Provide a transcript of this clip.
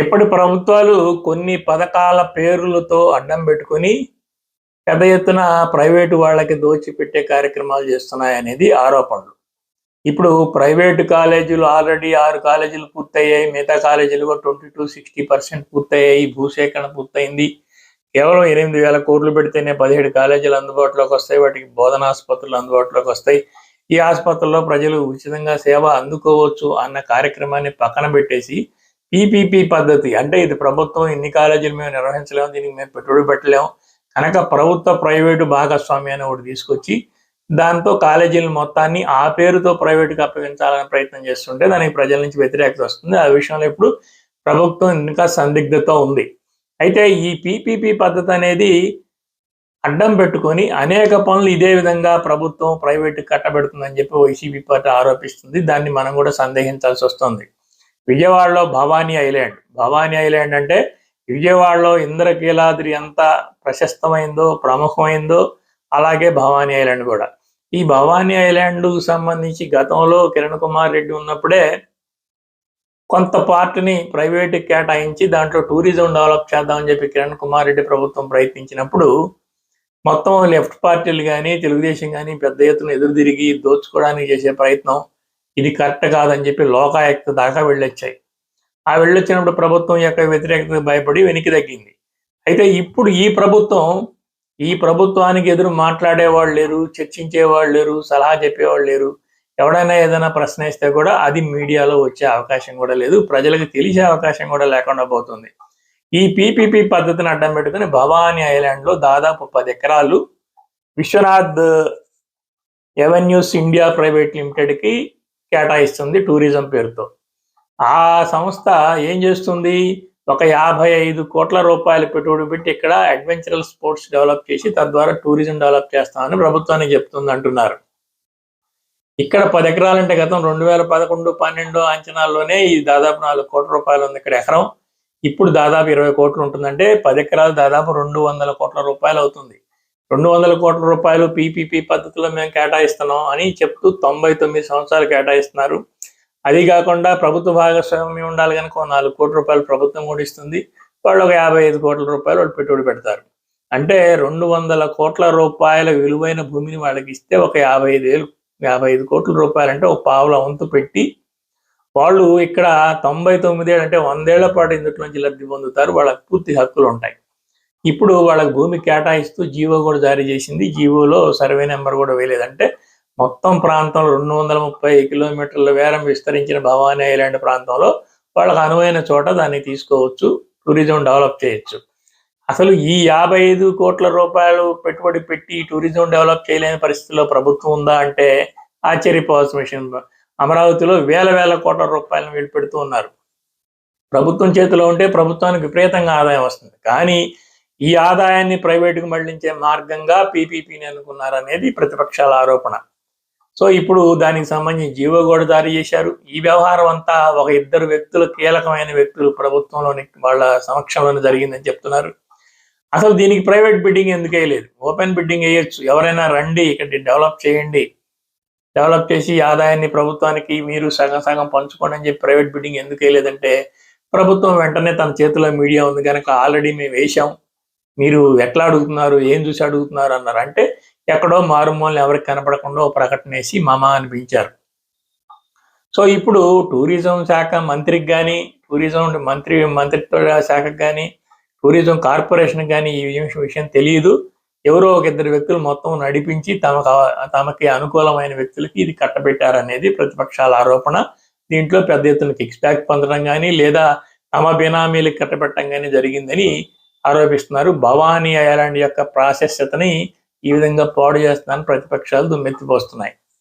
ఇప్పటి ప్రభుత్వాలు కొన్ని పథకాల పేర్లతో అడ్డం పెట్టుకొని పెద్ద ఎత్తున ప్రైవేటు వాళ్ళకి దోచిపెట్టే కార్యక్రమాలు చేస్తున్నాయనేది ఆరోపణలు. ఇప్పుడు ప్రైవేటు కాలేజీలు ఆల్రెడీ ఆరు కాలేజీలు పూర్తయ్యాయి. మిగతా కాలేజీలు కూడా ట్వంటీ టు సిక్స్టీ పర్సెంట్ పూర్తయ్యాయి. భూసేకరణ పూర్తయింది. కేవలం ఎనిమిది వేల కోట్లు పెడితేనే పదిహేడు కాలేజీలు అందుబాటులోకి వస్తాయి. వాటికి బోధన ఆసుపత్రులు అందుబాటులోకి వస్తాయి. ఈ ఆసుపత్రుల్లో ప్రజలు ఉచితంగా సేవ అందుకోవచ్చు అన్న కార్యక్రమాన్ని పక్కన పెట్టేసి పీపీపీ పద్ధతి అంటే ఇది ప్రభుత్వం ఇన్ని కాలేజీలు మేము నిర్వహించలేము దీనికి మేము పెట్టుబడి పెట్టలేము. కనుక ప్రభుత్వ ప్రైవేటు భాగస్వామ్యాన్ని ఒకటి తీసుకొచ్చి దాంతో కాలేజీల మొత్తాన్ని ఆ పేరుతో ప్రైవేటుకి అప్పగించాలని ప్రయత్నం చేస్తుంటే దానికి ప్రజల నుంచి వ్యతిరేకత వస్తుంది. ఆ విషయంలో ఇప్పుడు ప్రభుత్వం ఇంకా సందిగ్ధత ఉంది. అయితే ఈ పీపీపీ పద్ధతి అనేది అడ్డం పెట్టుకొని అనేక పనులు ఇదే విధంగా ప్రభుత్వం ప్రైవేట్ కట్టబెడుతుందని చెప్పి వైసీపీ పార్టీ ఆరోపిస్తుంది. దాన్ని మనం కూడా సందేహించాల్సి వస్తుంది. విజయవాడలో భవానీ ఐలాండ్. భవానీ ఐలాండ్ అంటే విజయవాడలో ఇంద్రకీలాద్రి ఎంత ప్రశస్తమైందో ప్రముఖమైందో అలాగే భవానీ ఐలాండ్ కూడా. ఈ భవానీ ఐలాండ్ సంబంధించి గతంలో కిరణ్ కుమార్ రెడ్డి ఉన్నప్పుడే కొంత పార్ట్ని ప్రైవేట్ కేటాయించి దాంట్లో టూరిజం డెవలప్ చేద్దామని చెప్పి కిరణ్ కుమార్ రెడ్డి ప్రభుత్వం ప్రయత్నించినప్పుడు మొత్తం లెఫ్ట్ పార్టీలు కానీ తెలుగుదేశం కానీ పెద్ద ఎత్తున ఎదురు తిరిగి దోచుకోవడానికి చేసే ప్రయత్నం ఇది కరెక్ట్ కాదని చెప్పి లోకాయుక్త దాకా వెళ్ళొచ్చాయి. ఆ వెళ్ళొచ్చినప్పుడు ప్రభుత్వం యొక్క వ్యతిరేకతకు భయపడి వెనక్కి తగ్గింది. అయితే ఇప్పుడు ఈ ప్రభుత్వం ఈ ప్రభుత్వానికి ఎదురు మాట్లాడేవాళ్ళు లేరు చర్చించేవాళ్ళు లేరు సలహా చెప్పేవాళ్ళు లేరు. ఎవడైనా ఏదైనా ప్రశ్న ఇస్తే కూడా అది మీడియాలో వచ్చే అవకాశం కూడా లేదు. ప్రజలకు తెలిసే అవకాశం కూడా లేకుండా పోతుంది. ఈ పీపీపీ పద్ధతిని అడ్డం పెట్టుకుని భవానీ ఐలాండ్లో దాదాపు పది ఎకరాలు విశ్వనాథ్ ఎవెన్యూస్ ఇండియా ప్రైవేట్ లిమిటెడ్కి కేటాయిస్తుంది టూరిజం పేరుతో. ఆ సంస్థ ఏం చేస్తుంది? ఒక యాభై ఐదు కోట్ల రూపాయలు పెట్టుబడి పెట్టి ఇక్కడ అడ్వెంచరల్ స్పోర్ట్స్ డెవలప్ చేసి తద్వారా టూరిజం డెవలప్ చేస్తామని ప్రభుత్వానికి చెప్తుంది అంటున్నారు. ఇక్కడ పది ఎకరాలంటే గతం రెండు వేల పదకొండు పన్నెండు అంచనాల్లోనే ఈ దాదాపు నాలుగు కోట్ల రూపాయలు ఉంది ఇక్కడ ఎకరం. ఇప్పుడు దాదాపు ఇరవై కోట్లు ఉంటుందంటే పది ఎకరాలు దాదాపు రెండు వందల కోట్ల రూపాయలు అవుతుంది. రెండు వందల కోట్ల రూపాయలు పీపీపీ పద్ధతిలో మేము కేటాయిస్తున్నాం అని చెప్తూ తొంభై తొమ్మిది సంవత్సరాలు కేటాయిస్తున్నారు. అది కాకుండా ప్రభుత్వ భాగస్వామ్యం ఉండాలి కనుక నాలుగు కోట్ల రూపాయలు ప్రభుత్వం కూడా ఇస్తుంది. వాళ్ళు ఒక యాభై ఐదు కోట్ల రూపాయలు వాళ్ళు పెట్టుబడి పెడతారు. అంటే రెండు వందల కోట్ల రూపాయల విలువైన భూమిని వాళ్ళకి ఇస్తే ఒక యాభై ఐదు వేలు యాభై ఐదు కోట్ల రూపాయలు అంటే ఒక పావుల వంతు పెట్టి వాళ్ళు ఇక్కడ తొంభై తొమ్మిదేళ్ళు అంటే వందేళ్ళ పాటు ఇందులోంచి లబ్ధి పొందుతారు. వాళ్ళకి పూర్తి హక్కులు ఉంటాయి. ఇప్పుడు వాళ్ళకి భూమి కేటాయిస్తూ జీవో కూడా జారీ చేసింది. జీవోలో సర్వే నెంబర్ కూడా వేయలేదంటే మొత్తం ప్రాంతంలో రెండు వందల ముప్పై కిలోమీటర్ల వేరం విస్తరించిన భవానీ ఐలాండ్ ప్రాంతంలో వాళ్ళకి అనువైన చోట దాన్ని తీసుకోవచ్చు టూరిజం డెవలప్ చేయొచ్చు. అసలు ఈ యాభై ఐదు కోట్ల రూపాయలు పెట్టుబడి పెట్టి టూరిజం డెవలప్ చేయలేని పరిస్థితిలో ప్రభుత్వం ఉందా అంటే ఆశ్చర్యపోవాల్సిన విషయం. అమరావతిలో వేల వేల కోట్ల రూపాయలను వీళ్ళు పెడుతూ ఉన్నారు. ప్రభుత్వం చేతిలో ఉంటే ప్రభుత్వానికి విపరీతంగా ఆదాయం వస్తుంది. కానీ ఈ ఆదాయాన్ని ప్రైవేటుకు మళ్ళించే మార్గంగా పీపీపీని అనుకున్నారనేది ప్రతిపక్షాల ఆరోపణ. సో ఇప్పుడు దానికి సంబంధించి జీవో కూడా జారీ చేశారు. ఈ వ్యవహారం అంతా ఒక ఇద్దరు వ్యక్తులు కీలకమైన వ్యక్తులు ప్రభుత్వంలోని వాళ్ళ సమక్షంలోనే జరిగిందని చెప్తున్నారు. అసలు దీనికి ప్రైవేట్ బిడ్డింగ్ ఎందుకు వేయలేదు ఓపెన్ బిడ్డింగ్ వేయొచ్చు. ఎవరైనా రండి ఇక్కడ డెవలప్ చేయండి. డెవలప్ చేసి ఆదాయాన్ని ప్రభుత్వానికి మీరు సగం సగం పంచుకోండి అని చెప్పి ప్రైవేట్ బిడ్డింగ్ ఎందుకు వేయలేదంటే ప్రభుత్వం వెంటనే తన చేతిలో మీడియా ఉంది కనుక ఆల్రెడీ మేము వేశాం. మీరు ఎట్లా అడుగుతున్నారు ఏం చూసి అడుగుతున్నారు అన్నారు అంటే ఎక్కడో మారుమూలని ఎవరికి కనపడకుండా ఒక ప్రకటన వేసి మమ అనిపించారు. సో ఇప్పుడు టూరిజం శాఖ మంత్రికి కానీ టూరిజం మంత్రి మంత్రిత్వ శాఖకు కానీ టూరిజం కార్పొరేషన్ కానీ ఈ విషయం విషయం తెలియదు. ఎవరో ఒక ఇద్దరు వ్యక్తులు మొత్తం నడిపించి తమకు తమకి అనుకూలమైన వ్యక్తులకి ఇది కట్టబెట్టారనేది ప్రతిపక్షాల ఆరోపణ. దీంట్లో పెద్ద ఎత్తున కిక్స్ బ్యాక్ పొందడం కానీ లేదా తమ బినామీలకు కట్టబెట్టడం కానీ జరిగిందని ఆరోపిస్తున్నారు. భవానీ ఐలాండ్ యొక్క ప్రాశస్యతని ఈ విధంగా పాడు చేస్తున్నారని ప్రతిపక్షాలు దుమ్మెత్తిపోస్తున్నాయి.